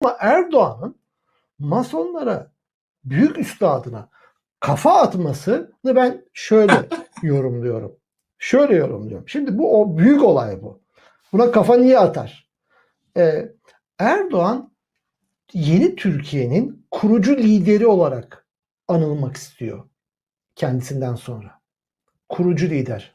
Ama Erdoğan'ın masonlara, büyük üstadına kafa atmasını ben şöyle yorumluyorum. Şöyle yorumluyorum. Şimdi bu o büyük olay bu. Buna kafa niye atar? Ee, Erdoğan yeni Türkiye'nin kurucu lideri olarak anılmak istiyor kendisinden sonra. Kurucu lider.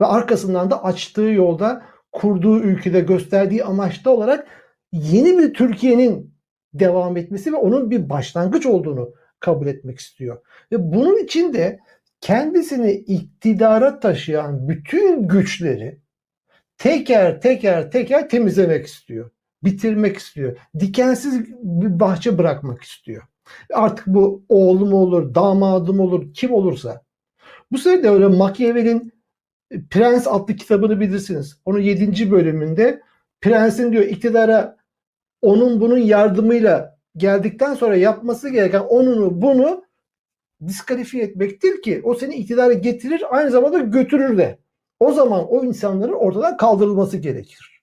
Ve arkasından da açtığı yolda kurduğu ülkede gösterdiği amaçta olarak yeni bir Türkiye'nin devam etmesi ve onun bir başlangıç olduğunu kabul etmek istiyor. Ve bunun için de kendisini iktidara taşıyan bütün güçleri teker teker teker temizlemek istiyor. Bitirmek istiyor. Dikensiz bir bahçe bırakmak istiyor. Artık bu oğlum olur, damadım olur, kim olursa. Bu sefer de öyle Machiavelli'nin Prens adlı kitabını bilirsiniz. Onun 7. bölümünde prensin diyor iktidara onun bunun yardımıyla geldikten sonra yapması gereken onunu bunu diskalifiye etmektir ki o seni iktidara getirir aynı zamanda götürür de. O zaman o insanların ortadan kaldırılması gerekir.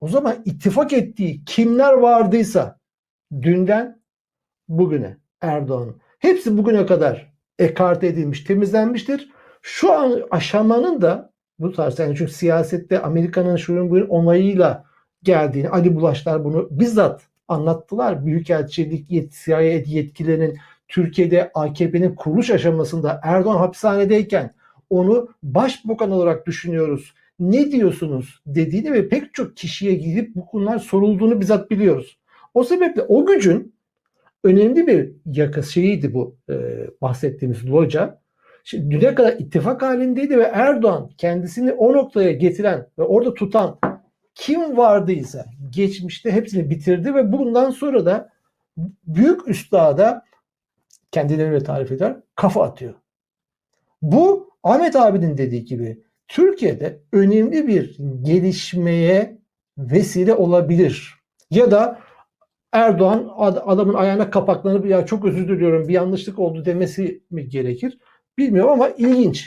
O zaman ittifak ettiği kimler vardıysa dünden bugüne Erdoğan hepsi bugüne kadar ekarte edilmiş, temizlenmiştir. Şu an aşamanın da bu tarz yani çünkü siyasette Amerika'nın şunun bunun onayıyla geldiğini Ali Bulaşlar bunu bizzat anlattılar. Büyükelçilik yet, CIA yetkililerinin Türkiye'de AKP'nin kuruluş aşamasında Erdoğan hapishanedeyken onu başbakan olarak düşünüyoruz. Ne diyorsunuz dediğini ve pek çok kişiye gidip bu konular sorulduğunu bizzat biliyoruz. O sebeple o gücün önemli bir yakası şeyiydi bu e, bahsettiğimiz loca. Şimdi düne kadar ittifak halindeydi ve Erdoğan kendisini o noktaya getiren ve orada tutan kim vardıysa geçmişte hepsini bitirdi ve bundan sonra da büyük üstada kendileri tarif eder kafa atıyor. Bu Ahmet abinin dediği gibi Türkiye'de önemli bir gelişmeye vesile olabilir. Ya da Erdoğan adamın ayağına kapaklanıp ya çok özür diliyorum bir yanlışlık oldu demesi mi gerekir? Bilmiyorum ama ilginç.